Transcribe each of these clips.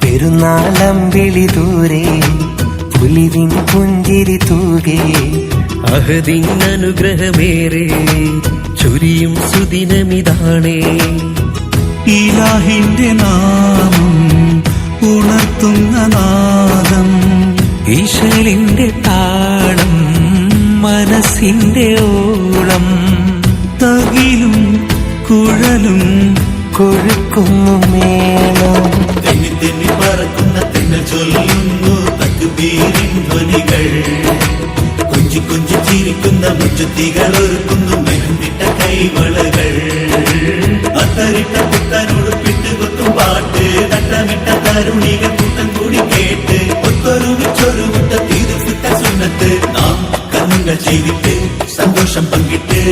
പെരുന്നാളമ്പിളി ദൂരെ പുലിവിൻ പുഞ്ചിരി തൂകെ അഹദിൻ അനുഗ്രഹമേറെ ചുരിയും സുദിനമിതാണേ. ഇലാഹിന്റെ നാമം ഉണർത്തുന്ന നാദം. ഈശ്വരന്റെ താളം മനസ്സിന്റെ ഓളം. തകിലും കുഴലും കൊഴുക്കുന്നു മേളം. തെന്നി തെന്നി പറക്കുന്ന തെന്നൽ ചൊല്ലുന്നു തക്കുബീരിൻ ധ്വനികൾ. കൊഞ്ചി കൊഞ്ചി ചിരിക്കുന്ന മുച്ചത്തികൾ ഒരുക്കുന്നു മെഹന്തിട്ട കൈവളകൾ. അത്തരിട്ട തരുണികൾ കൂട്ടം കൂടി കേട്ട് ഒത്തൊരുമിച്ചൊരു മുട്ട തീർത്തിട്ട സുന്നത്ത്. നാം കർമ്മങ്ങൾ ചെയ്തിട്ട് സന്തോഷം പങ്കിട്ട്.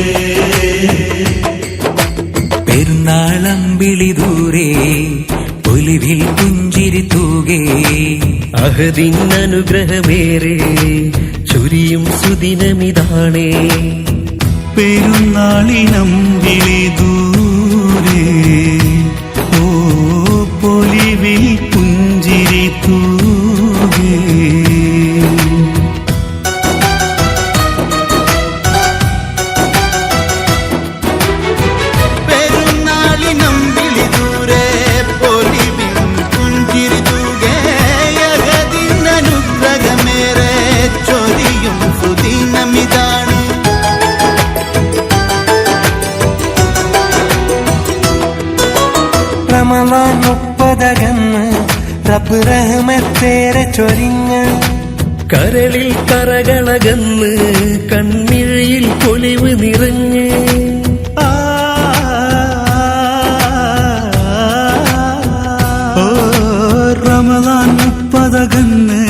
പെരുന്നാളമ്പിളി ദൂരെ പുലിവിൽ പുഞ്ചിരി തൂകേ. അഹദിൻ അനുഗ്രഹമേറെ ചൊരിയും സുദിനമിതാണേ. പെരുന്നാളിനം വിളി റബ്ബ് റഹ്മത്തേറെ ചൊരിഞ്ഞ് കരളിൽ കറകളകന്ന് കണ്ണിഴയിൽ പൊലിവ് നിറഞ്ഞ്. ഓ റമദാൻ മുപ്പതകന്ന്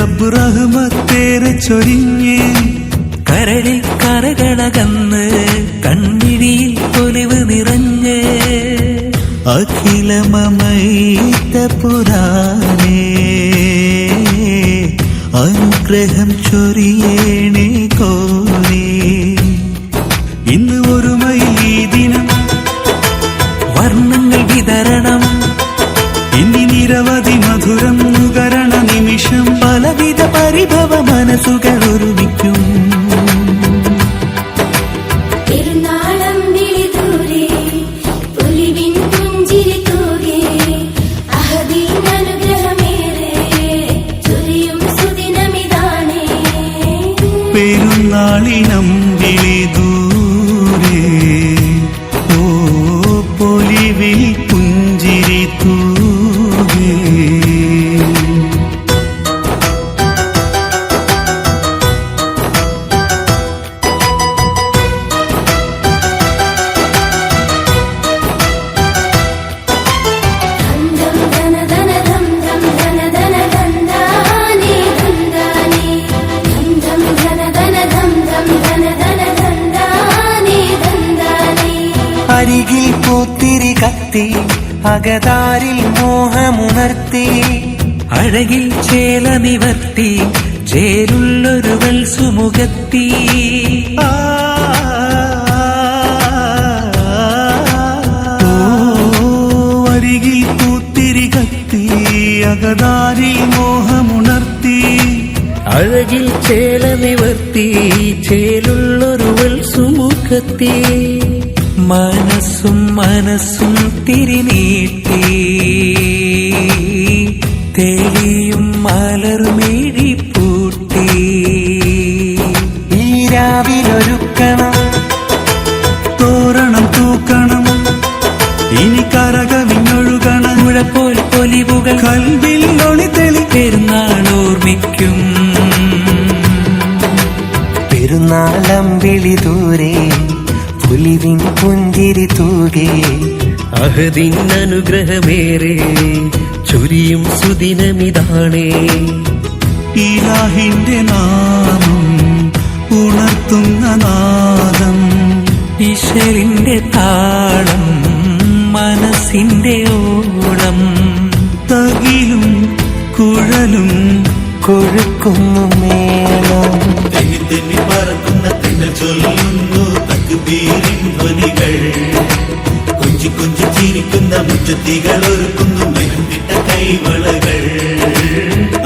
റബ്ബ് റഹ്മത്തേറെ ചൊരിഞ്ഞ്. കരളിൽ കറകളകന്ന് കണ്ണിഴിയിൽ പൊലിവ് നിറഞ്ഞ്. അഖിലമമൈത പുരാണേ അനുഗ്രഹം ചൊരിയേണേ കോരേ ഇന്ന് ഒരുമയിൽ ഈ ദിനം വർണങ്ങൾ വിതരണം. ഇനി നിരവധി മധുരം നുകരണ നിമിഷം പലവിധ പരിഭവ മനസ്സുകൾ പെരുന്നാളിനം വിളി ദൂരെ. ഓ പൊലിവിൽ പുഞ്ചിരി കത്തി അകതാരിൽ മോഹമുണർത്തി അഴകിൽ ചേല നിവർത്തി ചേരുള്ളൊരു സുമുഖത്തി. ആ അരികിൽ പൂത്തിരി കത്തി അകതാരിൽ മോഹമുണർത്തി. അഴകിൽ ചേല നിവർത്തി ചേലുള്ളൊരുവൾ സുമുഖത്തി. മനസ്സും മനസ്സും തിരിനീട്ടി. തെളിയും മലർമിഴി പൂട്ടി ഈ രാവിലൊരുക്കണം തോരണം തൂക്കണം ഇനി കരകവിഞ്ഞൊഴുകണം. മുഴപ്പോൾ പൊലിവുകൾ കൽവിൽ ഒളി തെളി പെരുന്നാൾ ഓർമ്മിക്കും. വിളി ദൂരെ പുലിവിൻ ಪುಂಜಿರಿ ತೂಗೆ അഹദിൻ അനുഗ്രഹമേറെ ചൊരിയും സുദിനമിതാണേ. ഇലാഹിന്റെ നാമം ഉണർത്തുന്ന നാദം ഈശ്വരിന്റെ താളം മനസ്സിന്റെ ഓളം. തകിലും കുഴലും കൊഴുക്കുന്നു മേളം. പറക്കുന്ന ചൊല്ലുന്നു. കുബീരിൻ ധ്വനികൾ കൊഞ്ചി കൊഞ്ചി ചിരിക്കുന്ന മുറ്റത്തികൾ ഒരുക്കുന്നു മെരുന്നിട്ട കൈവളകൾ.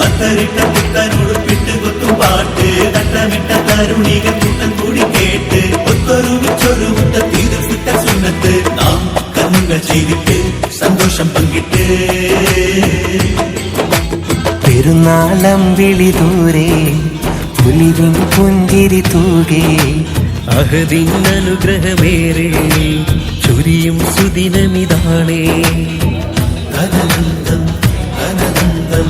അത്തറിട്ട പുത്തൻ ഉടുപ്പിട്ട് കൊത്തും പാട്ട് തട്ടമിട്ട തരുണികൾ കൂട്ടം കൂടി കേട്ട് ഒത്തൊരുമിച്ചൊരു മുട്ട തീർത്തിട്ട സുന്നത്ത്. നാം കണ്ണുകൾ ചെയ്തിട്ട് സന്തോഷം പങ്കിട്ട്. പെരുന്നാളം വിളി ദൂരെ പുലിരും പുഞ്ചിരി തൂകേ ചുരിയും ചൊരിയും സുദിനമിതാണേ അനന്തം അനന്തം